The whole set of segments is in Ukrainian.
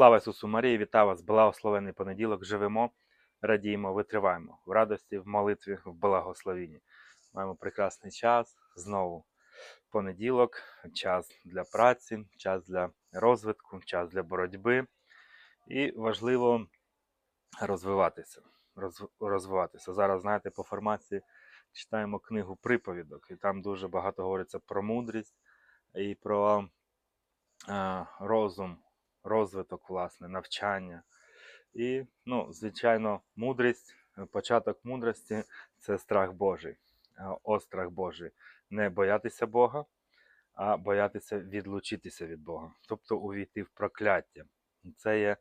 Слава Ісусу Марії, вітаю вас, благословений понеділок. Живемо, радіємо, витриваємо в радості, в молитві, в благословінні. Маємо прекрасний час. Знову понеділок, час для праці, час для розвитку, час для боротьби. І важливо розвиватися. Розвиватися. Зараз, знаєте, по формації читаємо книгу приповідок, і там дуже багато говориться про мудрість і про е, розум, розвиток, власне, навчання. І, ну, звичайно, мудрість, е, початок мудрості це страх Божий, е, острах Божий. Не боятися Бога, а боятися відлучитися від Бога, тобто увійти в прокляття. Це є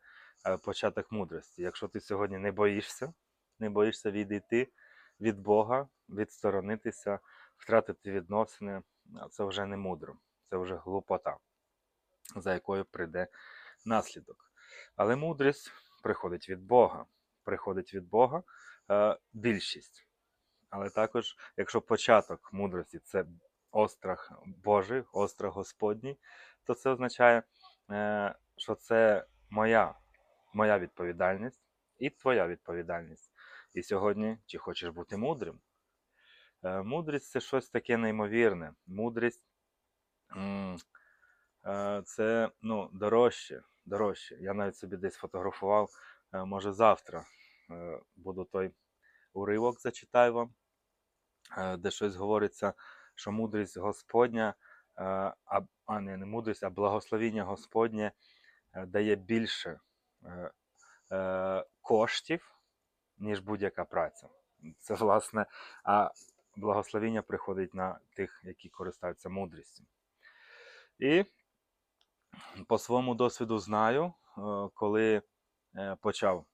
е, початок мудрості. Якщо ти сьогодні не боїшся, не боїшся відійти від Бога, відсторонитися, втратити відносини, це вже не мудро, це вже глупота, за якою прийде наслідок. Але мудрість приходить від Бога. Приходить від Бога е, більшість. Але також, якщо початок мудрості це острах Божий, острах Господній, то це означає, е, що це моя, моя відповідальність і твоя відповідальність. І сьогодні, чи хочеш бути мудрим? Е, Мудрість це щось таке неймовірне. Мудрість це ну, дорожче, дорожче. Я навіть собі десь фотографував, е, може завтра е, буду той уривок зачитаю вам, е, де щось говориться, що мудрість Господня, е, а, а не, не мудрість, а благословіння Господнє е, дає більше е, е, коштів, ніж будь-яка праця. Це власне, а благословіння приходить на тих, які користуються мудрістю. І по своєму досвіду знаю, е, коли е, почав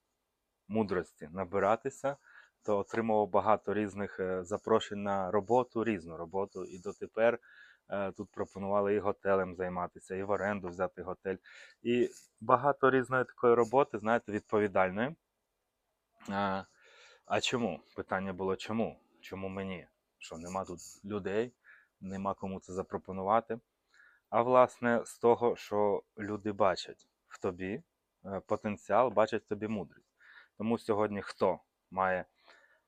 мудрості набиратися, то отримував багато різних е, запрошень на роботу, різну роботу. І дотепер тут пропонували і готелем займатися, і в оренду взяти готель. І багато різної такої роботи, знаєте, відповідальної. А, а чому? Питання було чому? Чому мені? Що нема тут людей, нема кому це запропонувати. А власне, з того, що люди бачать в тобі е, потенціал, бачать в тобі мудрість. Тому сьогодні хто має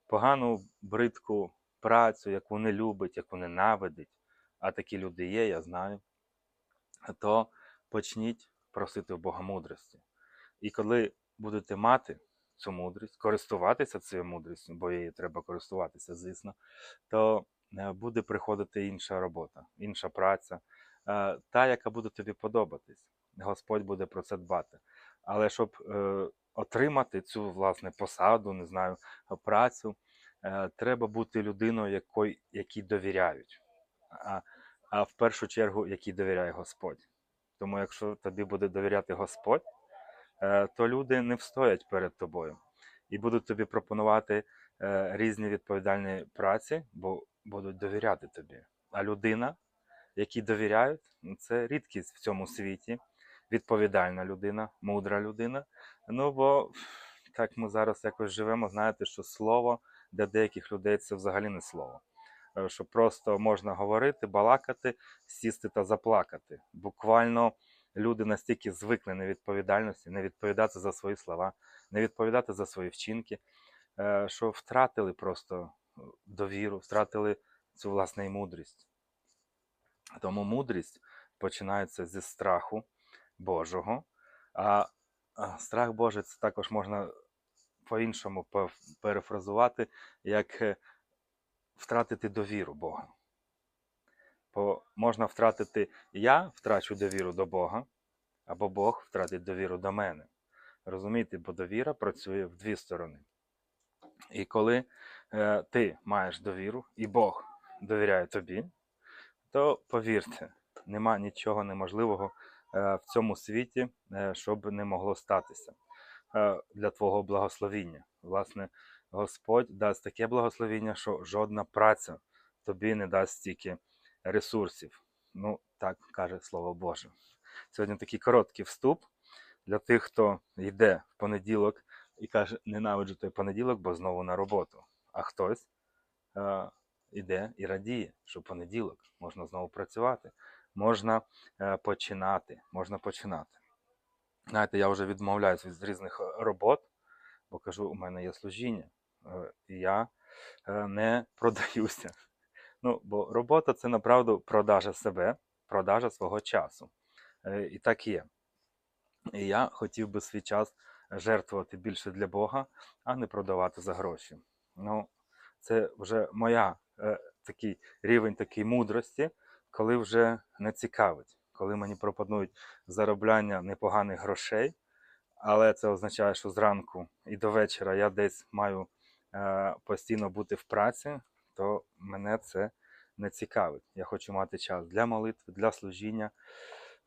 погану, бридку працю, яку не любить, яку ненавидить, а такі люди є, я знаю, то почніть просити в Бога мудрості. І коли будете мати цю мудрість, користуватися цією мудрістю, бо її треба користуватися, звісно, то е, буде приходити інша робота, інша праця, та, яка буде тобі подобатись. Господь буде про це дбати. Але щоб е, отримати цю власне посаду, не знаю, працю, е, треба бути людиною, якої, якій довіряють. А, а в першу чергу, якій довіряє Господь. Тому якщо тобі буде довіряти Господь, е, то люди не встоять перед тобою і будуть тобі пропонувати е, різні відповідальні праці, бо будуть довіряти тобі. А людина, якій довіряють, ну, це рідкість в цьому світі. Відповідальна людина, мудра людина. Ну бо так ми зараз якось живемо, знаєте, що слово для деяких людей це взагалі не слово. Е, Що просто можна говорити, балакати, сісти та заплакати. Буквально люди настільки звикли невідповідальності, не відповідати за свої слова, не відповідати за свої вчинки, е, що втратили просто довіру, втратили цю власне і мудрість. Тому мудрість починається зі страху Божого. А страх Божий це також можна по-іншому перефразувати, як е, втратити довіру Бога. Бо можна втратити я втрачу довіру до Бога, або Бог втратить довіру до мене. Розумієте, бо довіра працює в дві сторони. І коли е, ти маєш довіру, і Бог довіряє тобі, то повірте, нема нічого неможливого е, в цьому світі, е, щоб не могло статися е, для твого благословіння. Власне, Господь дасть таке благословіння, що жодна праця тобі не дасть стільки ресурсів. Ну, так каже Слово Боже. Сьогодні такий короткий вступ для тих, хто йде в понеділок і каже, ненавиджу той понеділок, бо знову на роботу. А хтось іде і радіє, що понеділок можна знову працювати, можна е, починати, можна починати. Знаєте, я вже відмовляюся від різних е, робот, бо кажу, у мене є служіння, е, і я не продаюся. Ну, бо робота це направду продажа себе, продажа свого часу. І так є. І я хотів би свій час жертвувати більше для Бога, а не продавати за гроші. Ну, це вже моя такий рівень такий мудрості, коли вже не цікавить, коли мені пропонують заробляння непоганих грошей, але це означає, що зранку і до вечора я десь маю е, постійно бути в праці, то мене це не цікавить. Я хочу мати час для молитви, для служіння,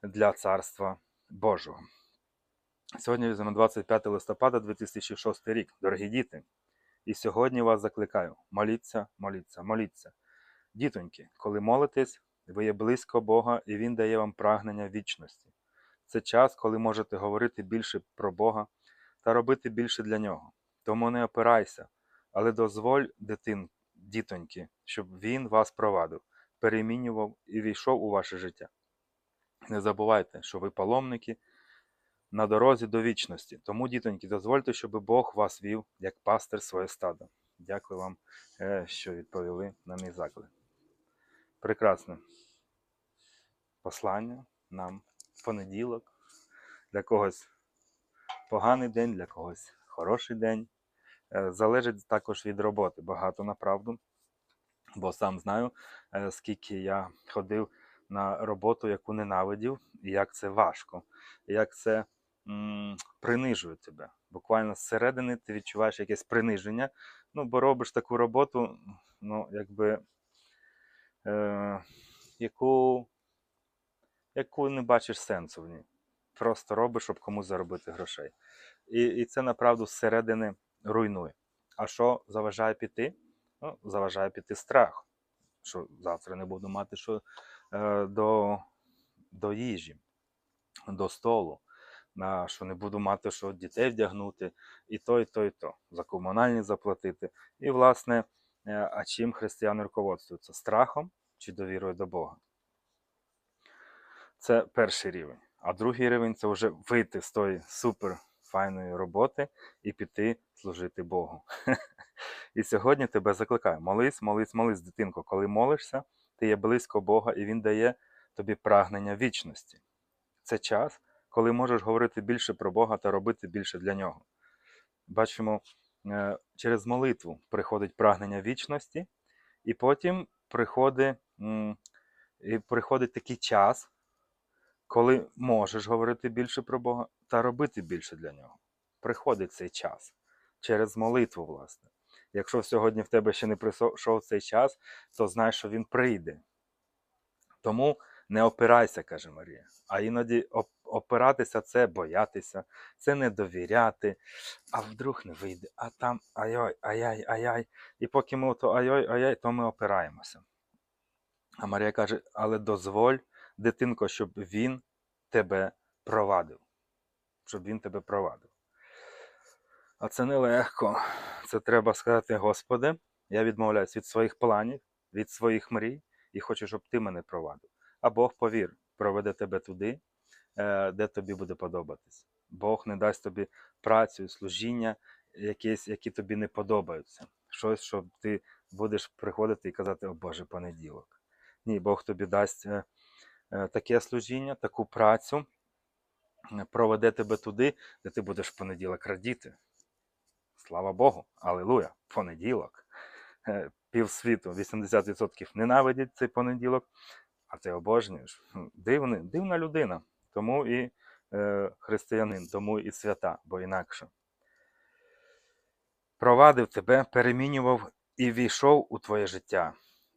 для царства Божого. Сьогодні візьмемо 25 листопада 2006 рік, дорогі діти. І сьогодні вас закликаю: моліться, моліться, моліться. Дітоньки, коли молитесь, ви є близько Бога, і Він дає вам прагнення вічності. Це час, коли можете говорити більше про Бога та робити більше для нього. Тому не опирайся, але дозволь, дитин, дітоньки, щоб Він вас провадив, перемінював і війшов у ваше життя. Не забувайте, що ви паломники на дорозі до вічності. Тому, дітоньки, дозвольте, щоб Бог вас вів як пастир своє стадо. Дякую вам, е, що відповіли на мій заклик. Прекрасне послання нам в понеділок. Для когось поганий день, для когось хороший день. Е, Залежить також від роботи. Багато направду. Бо сам знаю, е, скільки я ходив на роботу, яку ненавидів, і як це важко, як це принижує тебе. Буквально зсередини ти відчуваєш якесь приниження. Ну, бо робиш таку роботу, ну, якби, е, яку, яку не бачиш сенсу в ній. Просто робиш, щоб комусь заробити грошей. І, і це направду зсередини руйнує. А що заважає піти? Ну, заважає піти страх, що завтра не буду мати що е, до, до їжі, до столу, на, що не буду мати що дітей вдягнути, і то, і то, і то, за комунальні заплатити. І, власне, е, а чим християни руководствуються? Страхом чи довірою до Бога? Це перший рівень. А другий рівень це вже вийти з тої супер файної роботи і піти служити Богу. І сьогодні тебе закликаю: молись, молись, молись, дитинко. Коли молишся, ти є близько Бога, і Він дає тобі прагнення вічності. Це час, коли можеш говорити більше про Бога та робити більше для нього. Бачимо, е, через молитву приходить прагнення вічності, і потім приходить, і приходить такий час, коли можеш говорити більше про Бога та робити більше для нього. Приходить цей час через молитву, власне. Якщо сьогодні в тебе ще не прийшов цей час, то знай, що він прийде. Тому не опирайся, каже Марія. А іноді опиратися це боятися, це не довіряти, а вдруг не вийде, а там ай-ой, ай-яй, ай-яй. І поки ми то ай-ой, ай-яй, то ми опираємося. А Марія каже: але дозволь, дитинко, щоб він тебе провадив. Щоб він тебе провадив. А це нелегко. Це треба сказати, Господи, я відмовляюсь від своїх планів, від своїх мрій і хочу, щоб ти мене провадив. А Бог, повір, проведе тебе туди, е, де тобі буде подобатись. Бог не дасть тобі працю, служіння, якісь, які тобі не подобаються. Щось, що ти будеш приходити і казати, о Боже, понеділок. Ні, Бог тобі дасть е, е, таке служіння, таку працю, проведе тебе туди, де ти будеш в понеділок радіти. Слава Богу, Алілуя! Понеділок. Півсвіту, 80% ненавидять цей понеділок, а ти обожнюєш. Дивний, дивна людина. Тому і е, християнин, тому і свята, бо інакше. Провадив тебе, перемінював і війшов у твоє життя.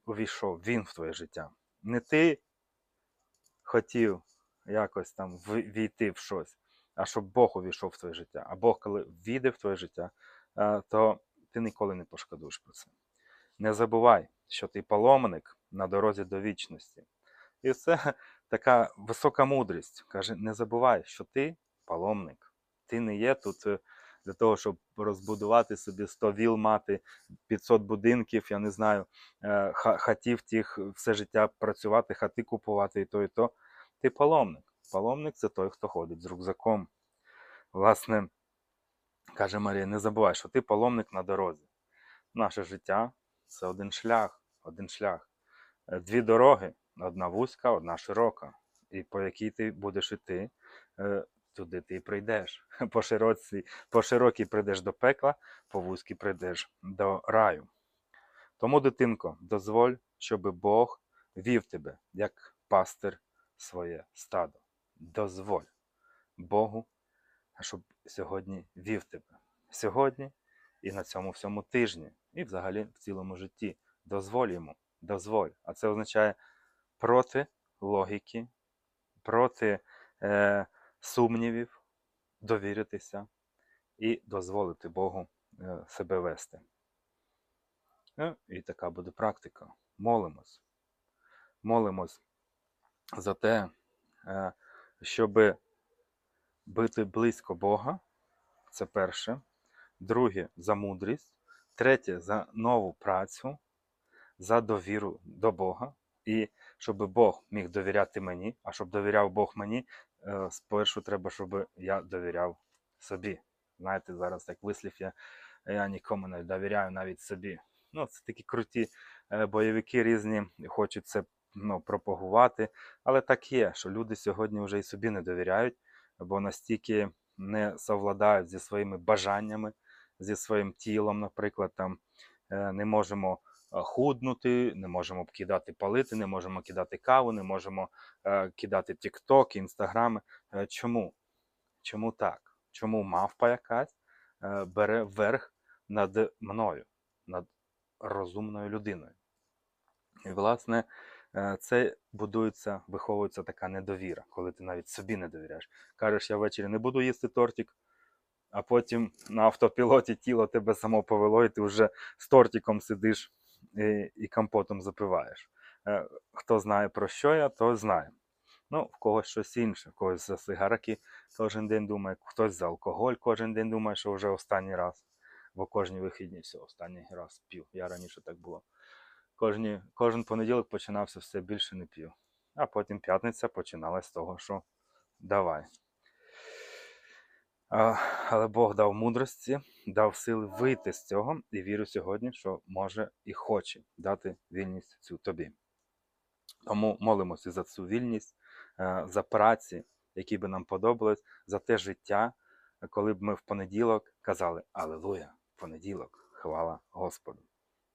Увійшов він в твоє життя. Не ти хотів якось там війти в щось, а щоб Бог увійшов в твоє життя. А Бог, коли війде в твоє життя, е, то ти ніколи не пошкодуєш про це. Не забувай, що ти паломник на дорозі до вічності. І це така висока мудрість. Каже: не забувай, що ти паломник. Ти не є тут е, для того, щоб розбудувати собі 100 віл, мати 500 будинків, я не знаю, е, хатів тих все життя працювати, хати купувати і то, і то. Ти паломник. Паломник це той, хто ходить з рюкзаком. Власне, каже Марія, не забувай, що ти паломник на дорозі. Наше життя це один шлях, один шлях. Е, Дві дороги: одна вузька, одна широка. І по якій ти будеш іти, е, туди ти і прийдеш. По широці, по широкій прийдеш до пекла, по вузькій прийдеш до раю. Тому, дитинко, дозволь, щоб Бог вів тебе, як пастир своє стадо. Дозволь Богу, щоб сьогодні вів тебе. Сьогодні і на цьому всьому тижні, і взагалі в цілому житті. Дозволь йому, дозволь. А це означає проти логіки, проти е, сумнівів, довіритися і дозволити Богу е, себе вести. Ну, і така буде практика. Молимось. Молимось за те, е, щоб бути близько Бога. Це перше. Друге за мудрість. Третє за нову працю, за довіру до Бога. І щоб Бог міг довіряти мені, а щоб довіряв Бог мені, е, спершу треба, щоб я довіряв собі. Знаєте, зараз так вислів я, я нікому не довіряю навіть собі. Ну, це такі круті е, бойовики різні, хочуть це ну, пропагувати. Але так є, що люди сьогодні вже і собі не довіряють, бо настільки не совладають зі своїми бажаннями, зі своїм тілом, наприклад, там е, не можемо худнути, не можемо кидати палити, не можемо кидати каву, не можемо е, кидати тікток, інстаграми. Е, Чому? Чому так? Чому мавпа якась е, бере верх над мною, над розумною людиною? І, власне, е, це будується, виховується така недовіра, коли ти навіть собі не довіряєш. Кажеш, я ввечері не буду їсти тортик, а потім на автопілоті тіло тебе само повело, і ти вже з тортиком сидиш і, і компотом запиваєш. Е, Хто знає про що я, то знає. Ну, в когось щось інше, в когось за сигарки кожен день думає, хтось за алкоголь кожен день думає, що вже останній раз. Бо кожні вихідні все, останній раз пів. Я раніше так було. Кожні, кожен понеділок починався все більше не пів. А потім п'ятниця починалась з того, що давай. Але Бог дав мудрості, дав сили вийти з цього, і вірю сьогодні, що може і хоче дати вільність цю тобі. Тому молимося за цю вільність, е, за праці, які би нам подобались, за те життя, коли б ми в понеділок казали Алелуя! Понеділок, хвала Господу.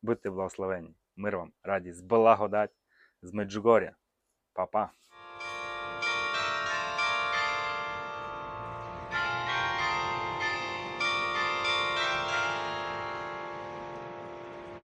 Будьте благословені, мир вам, радість, благодать з Меджугоря. Па-па!